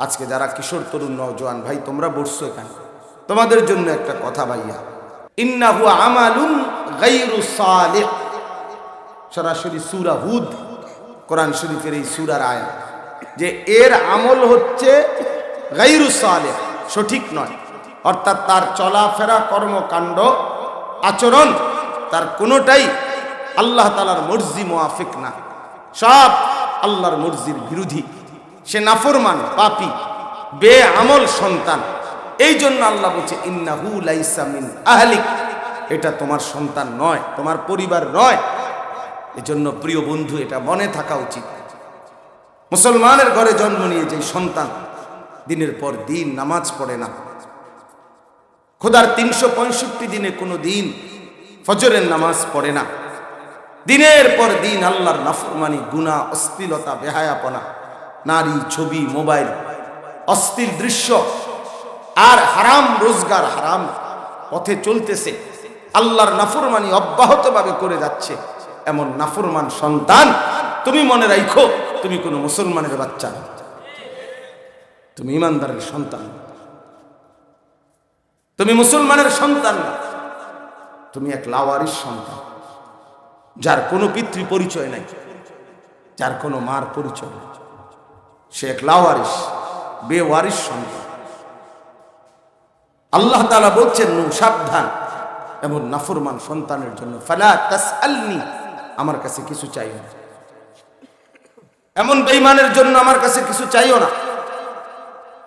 আজকে যারা কিশোর তরুণ নজওয়ান ভাই, তোমরা বসছো এখানে। তোমাদের জন্য একটা কথা ভাইয়া। ইন্নাহু আমালুন গাইরু সালিহ। সরাসরি সূরা হুদ, কোরআন শরীফের এই সূরার আয়াত। যে এর আমল হচ্ছে গাইরু সালেহ, সঠিক নয়। অর্থাৎ তার চলাফেরা, কর্মকাণ্ড, আচরণ, তার কোনোটাই আল্লাহ তালার মর্জি মোয়াফিক না। সব আল্লাহর মর্জির বিরোধী। সে নাফরমান, পাপি বে আমল সন্তান। এই জন্য আল্লাহ বলছে আহলিক। এটা তোমার সন্তান নয়, তোমার পরিবার নয়। এজন্য প্রিয় বন্ধু, এটা মনে থাকা উচিত। মুসলমানের ঘরে জন্ম নিয়ে যে সন্তান, দিনের পর দিন নামাজ পড়ে না। খোদার তিনশো পঁয়ষট্টি দিনে কোনো দিন ফজরের নামাজ পড়ে না। দিনের পর দিন আল্লাহর নাফরমানি গুণা অশ্লীলতা, বেহায়াপনা। নারী, ছবি, মোবাইল, অস্থির দৃশ্য। আর হারাম রোজগার হারাম। পথে চলতেছে। আল্লাহর নাফরমানি অব্যাহতভাবে করে যাচ্ছে। এমন নাফরমান সন্তান তুমি মনে রাখো তুমি কোনো মুসলমানের বাচ্চা তুমি ইমানদারের সন্তান তুমি মুসলমানের সন্তান না। তুমি এক লাওয়ারির সন্তান। যার কোনো পিতৃ পরিচয় নাই, যার কোনো মার পরিচয় নেই। সে এক লাওয়ারিস বেওয়ারিস সন্তান। আল্লাহ তালা বলছেন নু সাবধান এমন নাফরমান সন্তানের জন্য। ফালা তাসআলনি, আমার কাছে কিছু চাইও না। এমন বেইমানের জন্য আমার কাছে কিছু চাইও না।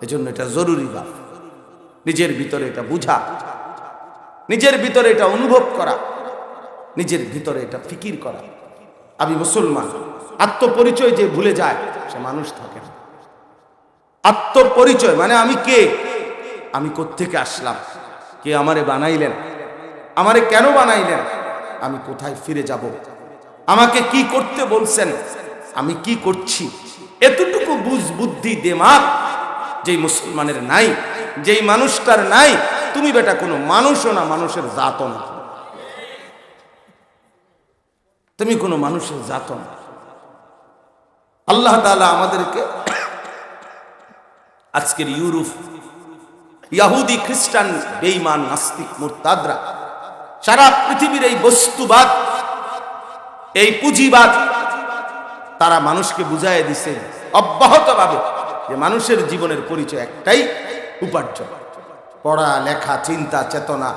এজন্য এটা জরুরি বা নিজের ভিতরে এটা বুঝা। নিজের ভিতরে এটা অনুভব করা। নিজের ভিতরে এটা ফিকির করা। আমি মুসলমান। আত্মপরিচয় যে ভুলে যায়, সে মানুষ থাকে না। আত্মপরিচয় মানে আমি কে? আমি কোত্থেকে আসলাম? কে আমারে বানাইলেন? আমারে কেন বানাইলেন? আমি কোথায় ফিরে যাব? আমাকে কি করতে বলছেন? আমি কি করছি? এতটুকু বুঝ বুদ্ধি দেমাগ যেই মুসলমানের নাই, যেই মানুষটার নাই, তুমি বেটা কোনো মানুষও না, মানুষের জাতও না। তুমি কোনো মানুষের জাত না। আল্লাহ তাআলা আমাদেরকে আজকের ইউরোপ, ইয়াহুদি, খ্রিস্টান, বেঈমান, নাস্তিক, মুরতাদরা, সারা পৃথিবীর এই বস্তুবাদ, এই পুঁজিবাদ, তারা মানুষকে বুঝাই দিছে অব্যাহতভাবে যে মানুষের জীবনের পরিচয় একটাই উপার্জন। পড়া, লেখা, চিন্তা, চেতনা,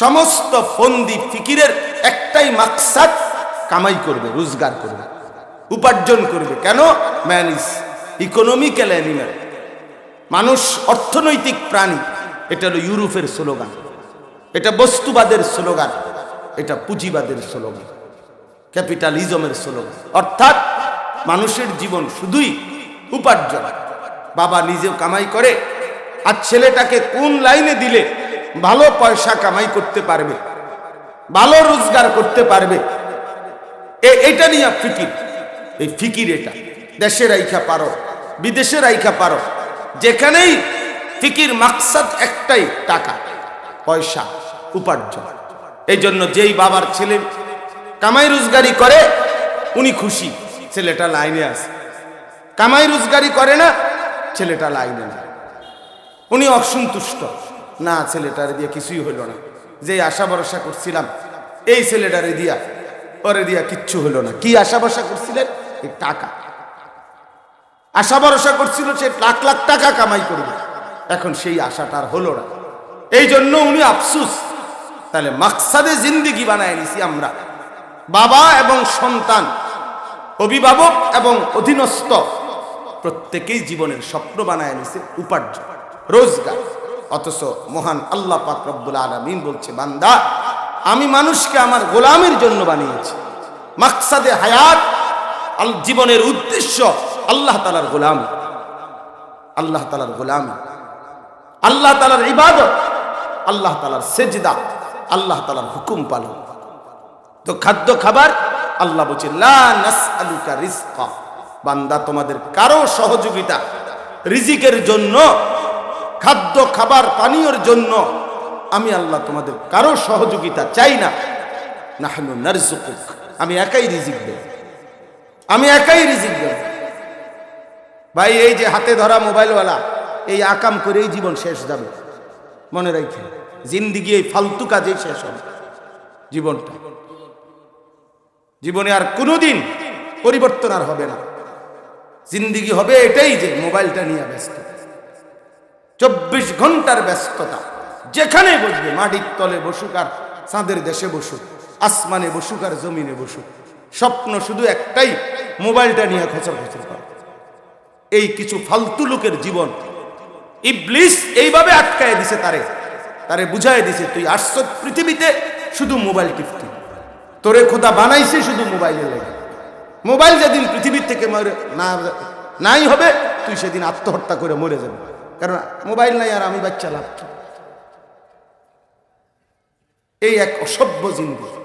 সমস্ত ফন্দি ফিকিরের একটাই মাকসাদ কামাই করবে, রোজগার করবে, উপার্জন করবে। কেন? ম্যান ইস ইকোনমিক্যাল অ্যানিম্যাল মানুষ অর্থনৈতিক প্রাণী। এটা হলো ইউরোপের স্লোগান। এটা বস্তুবাদের স্লোগান। এটা পুঁজিবাদের স্লোগান। ক্যাপিটালিজমের স্লোগান। অর্থাৎ মানুষের জীবন শুধুই উপার্জন। বাবা নিজেও কামাই করে, আর ছেলেটাকে কোন লাইনে দিলে ভালো পয়সা কামাই করতে পারবে, ভালো রোজগার করতে পারবে এ- এটা নিয়ে ফিকির। এই ফিকির এটা। দেশের আইখা পারো বিদেশের আইখা পারো। যেখানেই ফিকির মাকসাদ একটাই, টাকা, পয়সা, উপার্জন। এই জন্য যেই বাবার ছেলে কামাই রোজগারি করে, উনি খুশি, ছেলেটা লাইনে আছে। কামাই রোজগারি করে না, ছেলেটা লাইনে না। উনি অসন্তুষ্ট। না, ছেলেটারে দিয়ে কিছুই হইল না। যে আশা ভরসা করছিলাম, এই ছেলেটারে দিয়া ওরে দিয়া কিচ্ছু হলো না। কি আশা ভরসা করছিলেন? এই টাকা। আশা ভরসা করছিল সে লাখ লাখ টাকা কামাই করবে। এখন সেই আশাটা আর হলো না। এই জন্য উনি আফসুস। তাহলে মাকসাদে জিন্দিগি বানায় নিছি আমরা। বাবা এবং সন্তান, অভিভাবক এবং অধীনস্থ, প্রত্যেকেই জীবনের স্বপ্ন বানায় নিছে উপার্জন, রোজগার। অথচ মহান আল্লাহ পাক রব্বুল আলমিন বলছে, বান্দা, আমি মানুষকে আমার গোলামের জন্য বানিয়েছি। মাকসাদে হায়াত, আল জীবনের উদ্দেশ্য আল্লাহ তালার গোলাম। আল্লাহ তালার গোলাম। আল্লাহ তালার ইবাদত। আল্লাহ তালার সেজদা। আল্লাহ তালার হুকুম পালন। তো খাদ্য খাবার, আল্লাহ বলছে বান্দা, তোমাদের কারও সহযোগিতা, রিজিকের জন্য, খাদ্য খাবার পানীয়র জন্য, আমি আল্লাহ তোমাদের কারও সহযোগিতা চাই না। নাহনু নারজুকুক আমি একাই রিজিক দেব। আমি একাই রিজিক দেব। ভাই, এই যে হাতে ধরা মোবাইলওয়ালা, এই আকাম করেই জীবন শেষ যাবে। মনে রাখে জিন্দিগি এই ফালতু কাজেই শেষ হবে জীবনটা। জীবনে আর কোনোদিন পরিবর্তন আর হবে না। জিন্দিগি হবে এটাই যে মোবাইলটা নিয়ে ব্যস্ত। চব্বিশ ঘণ্টার ব্যস্ততা, যেখানে বসবে, মাটির তলে বসুক আর চাঁদের দেশে বসুক। আসমানে বসুক আর জমিনে বসুক। স্বপ্ন শুধু একটাই, মোবাইলটা নিয়ে খচর খচর করা। এই কিছু ফালতু লোকের জীবন ইবলিস এইভাবে আটকায় দিছে তারে। তারে বুঝায় দিছে, তুই আসছ পৃথিবীতে শুধু মোবাইল টিপতি। তোরে খোদা বানাইছে শুধু মোবাইলে লাগে। মোবাইল যেদিন পৃথিবীর থেকে মরে, না, নাই হবে, তুই সেদিন আত্মহত্যা করে মরে যাবে। কারণ মোবাইল নাই আর আমি বাচ্চা লাভ এই এক অসভ্য জিনিস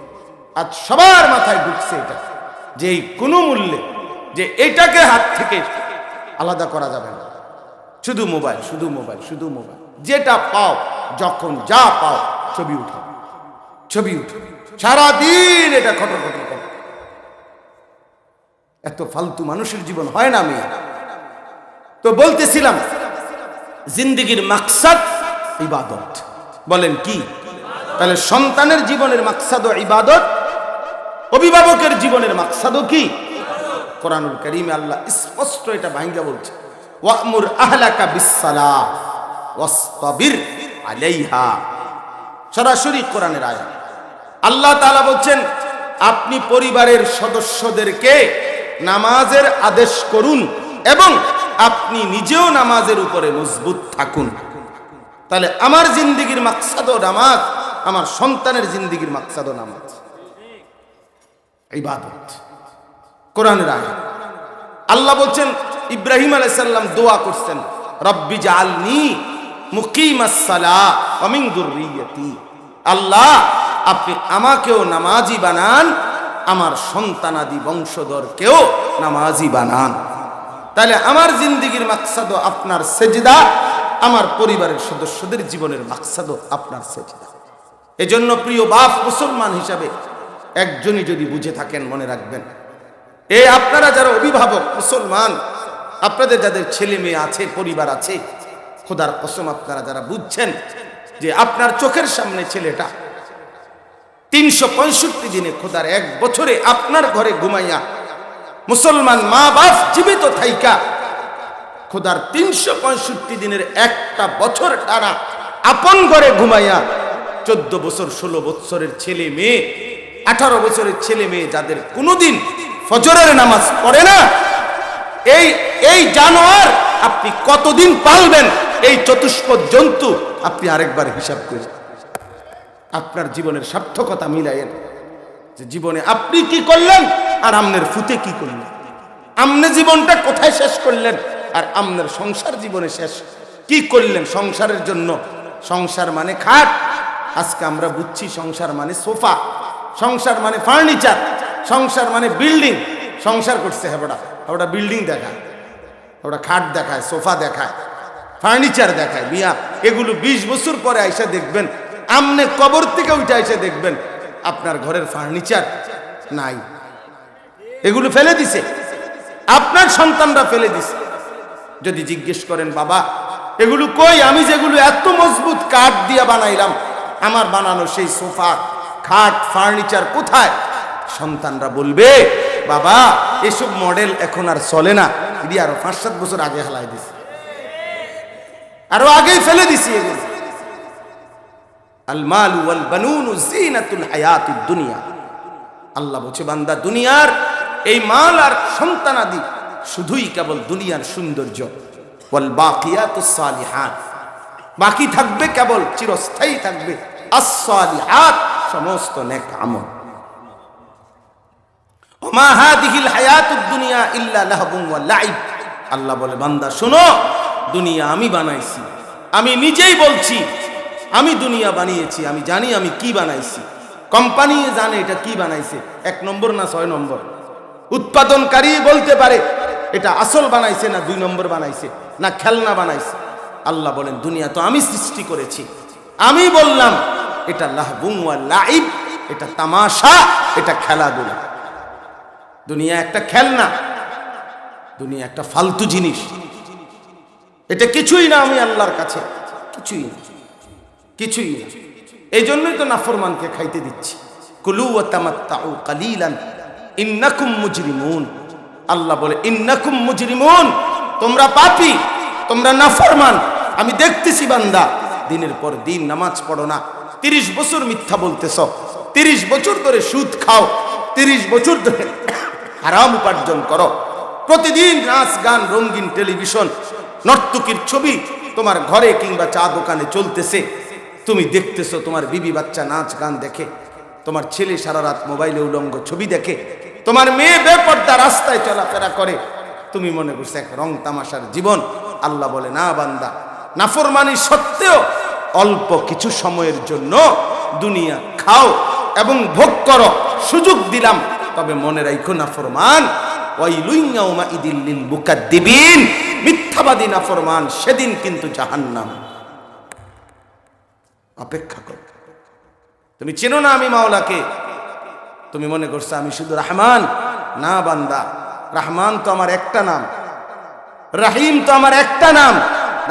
আজ সবার মাথায় ঢুকছে এটা, যে এই কোনো মূল্যে, যে এটাকে হাত থেকে আলাদা করা যাবে না। শুধু মোবাইল শুধু মোবাইল শুধু মোবাইল। যেটা পাও, যখন যা পাও, ছবি উঠাও ছবি উঠো। সারাদিন এটা খটর খটর করো এত ফালতু মানুষের জীবন হয় না আমি তো বলতেছিলাম, জিন্দিগির মাকসাদ ইবাদত। বলেন কি? তাহলে সন্তানের জীবনের মাকসাদ ও ইবাদত অভিভাবকের জীবনের মাকসাদও কি? কোরআনুল করিমে আল্লাহ স্পষ্ট এটা ভাঙ্গা বলছে, ওয়ামুর আহলাকা বিসালা ওয়াসতাবির আলাইহা। সরাসরি কোরআনের আয়াত। আল্লাহ তাআলা বলছেন, আপনি পরিবারের সদস্যদেরকে নামাজের আদেশ করুন এবং আপনি নিজেও নামাজের উপরে মজবুত থাকুন। তাহলে আমার জিন্দিগির মাকসাদও নামাজ, আমার সন্তানের জিন্দিগির মাকসাদও নামাজ। ইবাদত। কোরআনের আয়াত। আল্লাহ বলছেন, ইব্রাহিম আলাইসাল্লাম দোয়া করছেন, রব্বি জালনি আল্লাহ, আপনি আমাকেও নামাজি বানান, আমার সন্তানাদি বংশধরকেও নামাজি বানান। তাহলে আমার জিন্দিগির মাকসাদও আপনার সেজদা, আমার পরিবারের সদস্যদের জীবনের মাকসাদও আপনার সেজদা। এজন্য প্রিয় বাপ, মুসলমান হিসাবে একজনই যদি বুঝে থাকেন, মনে রাখবেন। এ আপনারা যারা অভিভাবক, মুসলমান, আপনাদের যাদের ছেলে মেয়ে আছে, পরিবার আছে, খোদার কসম আপনারা যারা বুঝছেন যে আপনার চোখের সামনে ছেলেটা তিনশো পঁয়ষট্টি দিনে খোদার এক বছরে আপনার ঘরে ঘুমাইয়া মুসলমান মা বাপ জীবিত থাইকা, খোদার তিনশো পঁয়ষট্টি দিনের একটা বছর টানা আপন ঘরে ঘুমাইয়া চোদ্দ বছর, ষোলো বছরের ছেলে মেয়ে আঠারো বছরের ছেলে মেয়ে যাদের কোনোদিন ফজরের নামাজ পড়ে না, এই এই জানোয়ার আপনি কতদিন পালবেন? এই চতুষ্পদ জন্তু আপনি আরেকবার হিসাব করেন আপনার জীবনের সার্থকতা মিলাইয়েন যে জীবনে আপনি কি করলেন আর আমনের ফুতে কি করলেন? আমনে জীবনটা কোথায় শেষ করলেন আর আমনের সংসার জীবনে শেষ কি করলেন সংসারের জন্য? সংসার মানে খাট। আজকে আমরা বুঝছি সংসার মানে সোফা। সংসার মানে ফার্নিচার, সংসার মানে বিল্ডিং। সংসার করছে হেবড়া হেবড়া বিল্ডিং দেখায়, ওটা খাট দেখায়, সোফা দেখায়, ফার্নিচার দেখায়। মিয়া, এগুলো বিশ বছর পরে আইসা দেখবেন, আমনে কবর থেকে উঠে এসে দেখবেন, আপনার ঘরের ফার্নিচার নাই। এগুলো ফেলে দিছে। আপনার সন্তানরা ফেলে দিছে। যদি জিজ্ঞেস করেন, বাবা, এগুলো কই? আমি যেগুলো এত মজবুত কাঠ দিয়ে বানাইলাম, আমার বানানো সেই সোফা খাট ফার্নিচার কোথায়? সন্তানরা বলবে, বাবা, এসব মডেল এখন আর চলে না। এটি আরও পাঁচ সাত বছর আগে হালাই দিছে। আরও আগেই ফেলে দিছি এগুলো। আল মাল ওয়াল বানুন জিনাতুল হায়াতুদ দুনিয়া। আল্লাহ বলছে, বান্দা, দুনিয়ার এই মাল আর সন্তানাদি শুধুই কেবল দুনিয়ার সৌন্দর্য। ওয়াল বাকিয়াতুস সালিহাত। বাকি থাকবে কেবল চিরস্থায়ী থাকবে। আস-সালিহাত সমস্ত নেক আমল। আমি কি বানাইছি। কোম্পানি জানে এটা কি বানাইছে, এক নম্বর না ছয় নম্বর? উৎপাদনকারী বলতে পারে, এটা আসল বানাইছে না দুই নম্বর বানাইছে, না খেলনা বানাইছে। আল্লাহ বলেন, দুনিয়া তো আমি সৃষ্টি করেছি। আমি বললাম এটা লাহবুং লাইব এটা তামাশা, এটা খেলাধুলা। দুনিয়া একটা খেলনা, দুনিয়া একটা ফালতু জিনিস। এটা কিছুই না আমি আল্লাহর কাছে। কিছুই না। কিছুই না। এই জন্যই তো নাফরমানকে খাইতে দিচ্ছি। কুলু ও তামাত্তাউ কালিলান, ইন্নাকুম মুজরিমুন। আল্লাহ বলে, ইন্নাকুম মুজরিমুন, তোমরা পাপী, তোমরা নাফরমান। আমি দেখতেছি বান্দা, দিনের পর দিন নামাজ পড়ো না। তিরিশ বছর মিথ্যা বলতেছ। তিরিশ বছর ধরে সুদ খাও। তিরিশ বছর ধরে হারাম উপার্জন করো। প্রতিদিন নাচ গান, রঙিন টেলিভিশন, নর্তকীর ছবি তোমার ঘরে কিংবা চা দোকানে চলতেছে। তুমি দেখতেছো তোমার বিবি বাচ্চা নাচ, গান দেখে। তোমার ছেলে সারা রাত মোবাইলে উলঙ্গ ছবি দেখে। তোমার মেয়ে বেপর্দা রাস্তায় চলাফেরা করে। তুমি মনে করছ এক রং তামাশার জীবন। আল্লাহ বলে, না বান্দা, নাফরমানি সত্ত্বেও অল্প কিছু সময়ের জন্য দুনিয়া খাও এবং ভোগ করো। সুযোগ দিলাম। তবে মনে রাখো ইদিল্লিল মুকাদ্দিবিন। মিথ্যাবাদী নাফরমান সেদিন কিন্তু জাহান্নাম। অপেক্ষা কর। তুমি চেনো না আমি মাওলাকে? তুমি মনে করছ আমি শুধু রহমান? না বান্দা, রহমান তো আমার একটা নাম। রাহিম তো আমার একটা নাম।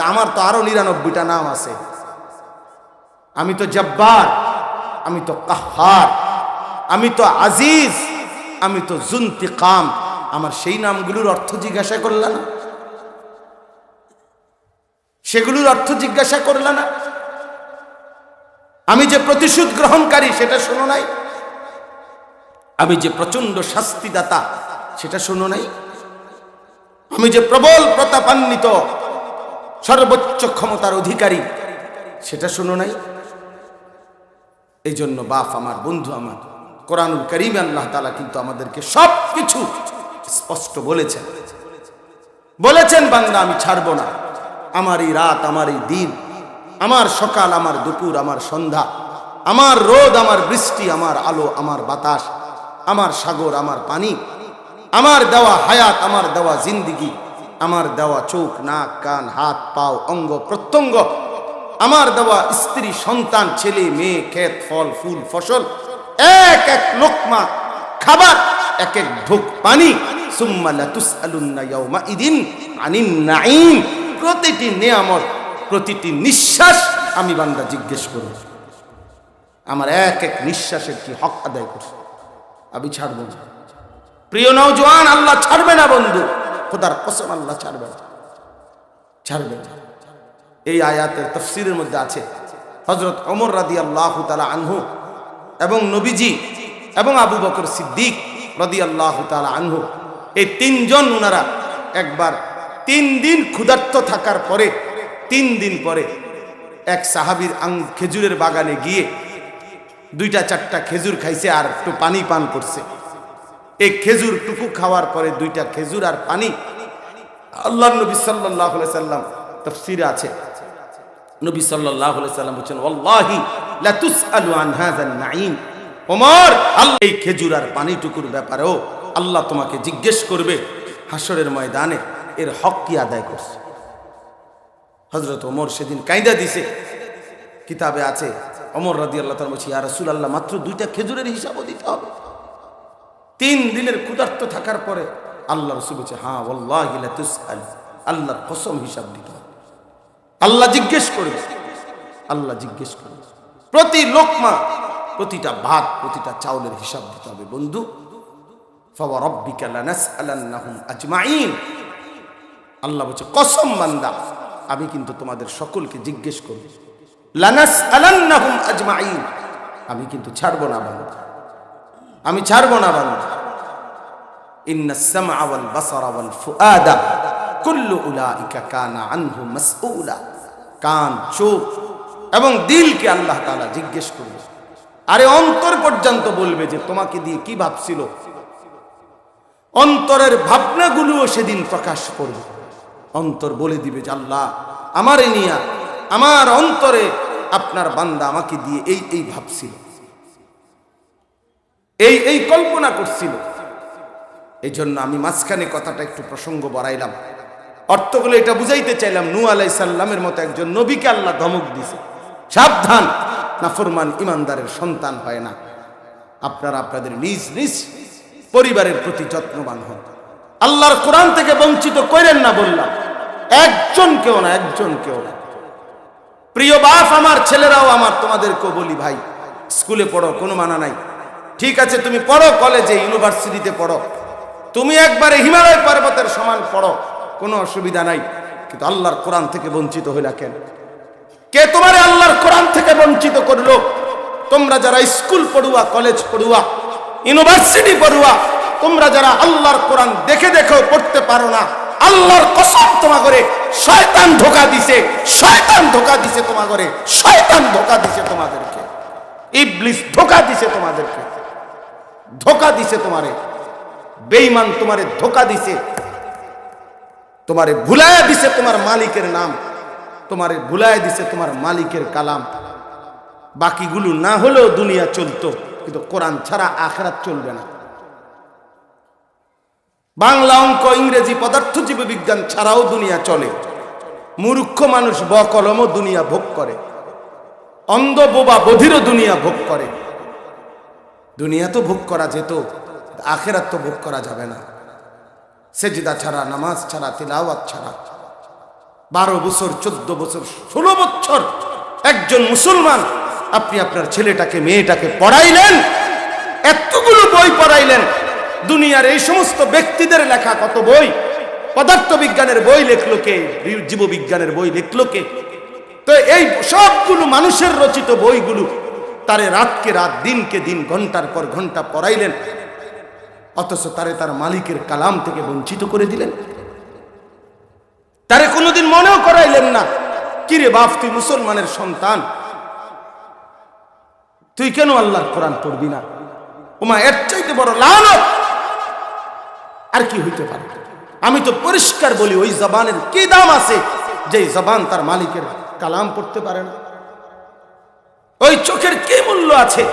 আমার তো আরও নিরানব্বইটা নাম আছে। আমি তো জব্বার, আমি তো কাহার আমি তো আজিজ, আমি তো জুন্তিকাম। আমার সেই নামগুলোর অর্থ জিজ্ঞাসা করল না? সেগুলোর অর্থ জিজ্ঞাসা করল না? আমি যে প্রতিশোধ গ্রহণকারী, সেটা শোনো নাই? আমি যে প্রচণ্ড শাস্তিদাতা, সেটা শোনো নাই? আমি যে প্রবল প্রতাপান্বিত, সর্বোচ্চ ক্ষমতার অধিকারী, সেটা শোনো নাই? এই জন্য বাপ আমার, বন্ধু আমার, কোরআনুল করিম আল্লাহ তালা কিন্তু আমাদেরকে সব কিছু স্পষ্ট বলেছেন। বলেছেন, বান্দা, আমি ছাড়ব না। আমার এই রাত আমার এই দিন, আমার সকাল, আমার দুপুর, আমার সন্ধ্যা, আমার রোদ, আমার বৃষ্টি, আমার আলো, আমার বাতাস, আমার সাগর, আমার পানি, আমার দেওয়া হায়াত, আমার দেওয়া জিন্দিগি, আমার দেওয়া চোখ, নাক, কান, হাত, পাও, অঙ্গ, প্রত্যঙ্গ আমার দেওয়া স্ত্রী, সন্তান, ছেলে, মেয়ে, ক্ষেত, ফল, ফুল, ফসল, এক এক লোকমা, খাবার, এক এক ঢোক পানি প্রতিটি নিয়ামত, প্রতিটি নিঃশ্বাস আমি বান্দা জিজ্ঞেস করব। আমার এক এক নিঃশ্বাসের কি হক আদায় করছে? আমি ছাড়বো প্রিয় নৌজওয়ান আল্লাহ ছাড়বে না বন্ধু। খোদার কসম আল্লাহ ছাড়বে না। ছাড়বে না। এই আয়াতের তফসিরের মধ্যে আছে। হজরত অমর রাদি আল্লাহ তালা আনহু এবং নবীজি এবং আবু বকর সিদ্দিক রদি আল্লাহ তালা আনহু, এই তিনজন ওনারা একবার তিন দিন ক্ষুধার্ত থাকার পরে, তিন দিন পরে এক সাহাবির আং, খেজুরের বাগানে গিয়ে দুইটা, চারটা খেজুর খাইছে আর একটু পানি পান করছে। এই খেজুর টুকু খাওয়ার পরে দুইটা খেজুর আর পানি আল্লাহ নবী সাল্লাহ সাল্লাম তফসিরে আছে। নবী সাল্লাহ সাল্লাম বলছেন ওল্লাহি লাতুস আলু আনহাজান নাইম ওমর, আল্লাহ, এই খেজুর আর পানিটুকুর ব্যাপারেও আল্লাহ তোমাকে জিজ্ঞেস করবে হাসরের ময়দানে এর হক কি আদায় করছে? হজরত ওমর সেদিন কায়দা দিছে। কিতাবে আছে অমর রাদি আল্লাহ তার বলছি আর আল্লাহ মাত্র দুইটা খেজুরের হিসাবও দিতে হবে। তিন দিনের ক্ষুধার্ত থাকার পরে আল্লাহ রসুল বলছে হ্যাঁ আল্লাহ আল্লাহর কসম হিসাব দিতে হবে। আল্লাহ জিজ্ঞেস করবে। আল্লাহ জিজ্ঞেস করবে। প্রতি লোকমা প্রতিটা ভাত, প্রতিটা চাউলের হিসাব দিতে হবে, বন্ধু। আল্লাহ বলছে, কসম বান্দা, আমি কিন্তু তোমাদের সকলকে জিজ্ঞেস করব, লানাসআলান্নাহুম আজমাইন? আমি কিন্তু ছাড়বো না বান্দা। আমি ছাড়বো না বান্দা। ইন্নাস সামআ ওয়াল বাসারা ওয়াল ফুআদা কুল্লু উলাইকা কানা আনহু মাসউলা। কান, চোখ এবং দিলকে আল্লাহ তাআলা জিজ্ঞেস করবে আরে অন্তর পর্যন্ত বলবে যে তোমাকে দিয়ে কি ভাবছিল? অন্তরের ভাবনাগুলোও সেদিন প্রকাশ করবে। অন্তর বলে দিবে যে আল্লাহ, আমারে নিয়া, আমার অন্তরে আপনার বান্দা আমাকে দিয়ে এই এই ভাবছিল। এই এই কল্পনা করছিল। এই জন্য আমি মাঝখানে কথাটা একটু প্রসঙ্গ বাড়াইলাম। অর্থগুলো এটা বুঝাইতে চাইলাম নু আলাই সাল্লামের মতো একজন নবীকে আল্লাহ ধমক দিছে। সাবধান। নাফরমান ইমানদারের সন্তান হয় না। আপনারা আপনাদের নিজ নিজ পরিবারের প্রতি যত্নবান হন। আল্লাহর কোরআন থেকে বঞ্চিত করেন না বললাম। একজন কেউ না, একজন কেউ না। প্রিয় বাপ আমার, ছেলেরাও আমার, তোমাদেরকেও বলি ভাই, স্কুলে পড়ো, কোনো মানা নাই। ঠিক আছে, তুমি পড়ো, কলেজে, ইউনিভার্সিটিতে পড়ো। তুমি একবারে হিমালয় পর্বতের সমান পড়ো। কোনো অসুবিধা নাই। কিন্তু আল্লাহর কোরআন থেকে বঞ্চিত হইলা কেন? কে তোমার আল্লাহর কোরআন থেকে বঞ্চিত করল? তোমরা যারা স্কুল পড়ুয়া, কলেজ পড়ুয়া, ইউনিভার্সিটি পড়ুয়া, তোমরা যারা আল্লাহর কোরআন দেখে দেখেও পড়তে পারো না, আল্লাহর কসম তোমা করে শয়তান ধোকা দিছে, শয়তান ধোকা দিছে তোমা করে শয়তান ধোকা দিছে তোমাদেরকে। ইবলিস ধোকা দিছে তোমাদেরকে। ধোকা দিছে তোমারে। বেঈমান তোমারে ধোকা দিছে। তোমারে ভুলায়া দিছে তোমার মালিকের নাম, তোমারে ভুলায়া দিছে তোমার মালিকের কালাম। বাকিগুলো না হলেও দুনিয়া চলতো, কিন্তু কোরআন ছাড়া আখরাত চলবে না। বাংলা অঙ্ক, ইংরেজি পদার্থজীবী বিজ্ঞান ছাড়াও দুনিয়া চলে। মূর্খ মানুষ ব কলমও দুনিয়া ভোগ করে। অন্ধ বোবা বধিরও দুনিয়া ভোগ করে। দুনিয়া তো ভোগ করা যেত আখেরাত তো ভোগ করা যাবে না। সেজিদা ছাড়া, নামাজ ছাড়া, তিলাওয়াত ছাড়া। বারো বছর, চোদ্দ বছর, ষোলো বছর একজন মুসলমান, আপনি আপনার ছেলেটাকে, মেয়েটাকে পড়াইলেন, এতগুলো বই পড়াইলেন, দুনিয়ার এই সমস্ত ব্যক্তিদের লেখা কত বই? পদার্থ বিজ্ঞানের বই লেখলো কে? জীববিজ্ঞানের বই লেখলো কে? তো এই সবগুলো মানুষের রচিত বইগুলো তারে রাতকে রাত, দিনকে দিন, ঘণ্টার পর ঘণ্টা পড়াইলেন। অথচ তারে তার মালিকের কালাম থেকে বঞ্চিত করে দিলেন। তারে কোনোদিন মনেও করাইলেন না। কিরে বাপ, তুই মুসলমানের সন্তান। তুই কেন আল্লাহর কোরআন পড়বি না? ওমা এর চাইতে বড় লানত। আর কি হইতে পারে? আমি তো পরিষ্কার বলি, ওই জবানের কি দাম আছে যে জবান তার মালিকের কালাম পড়তে পারে না? ওই চোখের কি মূল্য আছে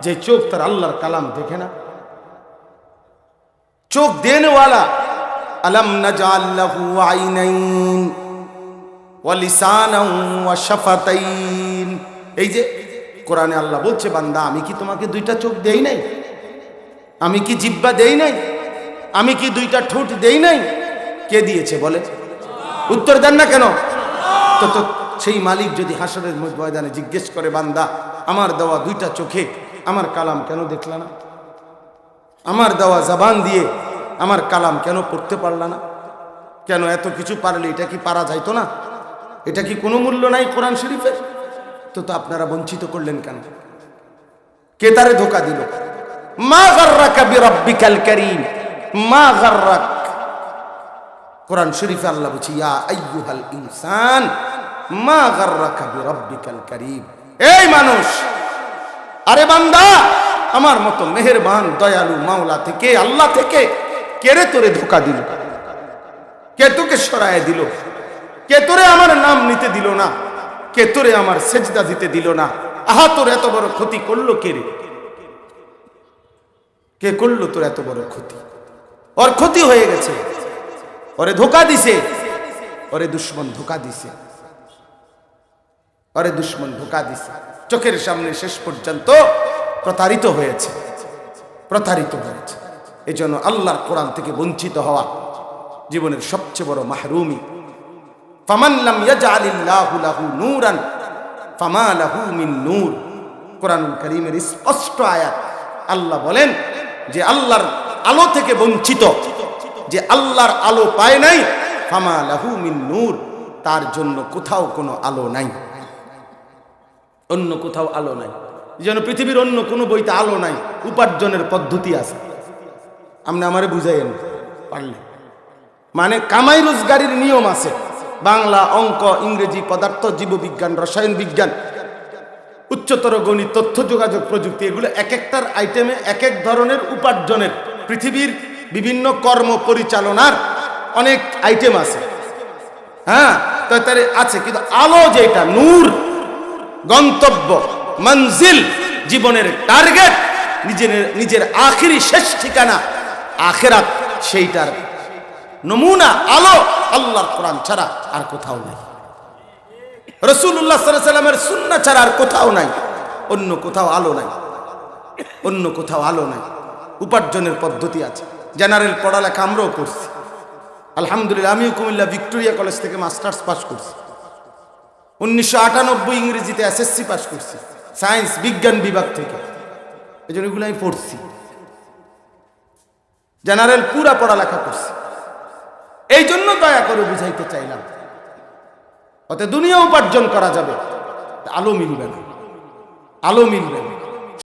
যে চোখ তার আল্লাহর কালাম দেখে না? চোখ দেনেওয়ালা। আলম এই যে কোরআনে আল্লাহ বলছে, বান্দা, আমি কি তোমাকে দুইটা চোখ দেই নাই? আমি কি জিব্বা দেই নাই? আমি কি দুইটা ঠোঁট দেই নাই? কে দিয়েছে বলে? উত্তর দেন না কেন? তো তো, সেই মালিক যদি হাসরের ময়দানে জিজ্ঞেস করে, বান্দা, আমার দেওয়া দুইটা চোখে আমার কালাম কেন দেখলা না? আমার দেওয়া জবান দিয়ে আমার কালাম কেন পড়তে পারলা না? কেন এত কিছু পারলে এটা কি পারা যাইতো না? এটা কি কোনো মূল্য নাই কোরআন শরীফের? তো তো আপনারা বঞ্চিত করলেন কেন? কে তারে ধোকা দিল? মা মা কোরআন শরীফে আল্লাহ বলছি ইনসান, মা গার্রাকা বিরাব্বিকাল এই মানুষ, আরে বান্দা! আমার মতো মেহেরবান, দয়ালু মাওলা থেকে, আল্লাহ থেকে কেড়ে তোরে ধোকা দিল। কে তোকে সরায় দিল? কে তোরে আমার নাম নিতে দিল না? কে তোরে আমার সেজদা দিতে দিল না? আহা, তোর এত বড় ক্ষতি করল কে রে? কে করল তোর এত বড় ক্ষতি? ওর ক্ষতি হয়ে গেছে। ওরে ধোকা দিছে। ওরে দুশ্মন ধোকা দিছে। ওরে দুশ্মন ধোকা দিছে। চোখের সামনে শেষ পর্যন্ত প্রতারিত হয়েছে। প্রতারিত হয়েছে। এই জন্য আল্লাহর কোরআন থেকে বঞ্চিত হওয়া জীবনের সবচেয়ে বড় মাহরুমি ফামাল্লাম ইয়াজআলিল্লাহু লাহু স্পষ্ট আয়াত আল্লাহ বলেন যে আল্লাহর আলো থেকে বঞ্চিত, যে আল্লাহর আলো পায় নাই, ফামা মিন নূর, তার জন্য কোথাও কোনো আলো নাই। অন্য কোথাও আলো নাই। যেন পৃথিবীর অন্য কোনো বইতে আলো নাই, উপার্জনের পদ্ধতি আছে। আপনি আমারে বুঝাইয়েন, পারলে। মানে কামাই রোজগারির নিয়ম আছে। বাংলা অঙ্ক, ইংরেজি পদার্থ, জীববিজ্ঞান, রসায়ন বিজ্ঞান, উচ্চতর গণিত, তথ্য, যোগাযোগ প্রযুক্তি, এগুলো এক একটার আইটেমে এক এক ধরনের উপার্জনের পৃথিবীর বিভিন্ন কর্ম পরিচালনার অনেক আইটেম আছে। হ্যাঁ তো তার আছে, কিন্তু আলো যেটা, নূর, গন্তব্য মঞ্জিল জীবনের টার্গেট, নিজের নিজের আখিরি শেষ ঠিকানা, আখেরাত, সেইটার নমুনা, আলো আল্লাহর কোরআন ছাড়া আর কোথাও নেই। রসুল্লাহ সাল্লামের সুন্না ছাড়া আর কোথাও নাই। অন্য কোথাও আলো নাই। অন্য কোথাও আলো নাই। উপার্জনের পদ্ধতি আছে। জেনারেল পড়ালেখা আমরাও করছি। আলহামদুলিল্লাহ, আমিও কুমিল্লা ভিক্টোরিয়া কলেজ থেকে মাস্টার্স পাশ করছি। উনিশশো আটানব্বই ইংরেজিতে এসএসসি পাশ করছি। সায়েন্স, বিজ্ঞান বিভাগ থেকে। এই জন্য এগুলো আমি পড়ছি। জেনারেল পুরা পড়ালেখা করছি। এই জন্য দয়া করে বুঝাইতে চাইলাম, অতএব দুনিয়া উপার্জন করা যাবে। আলো মিলবে না। আলো মিলবে না।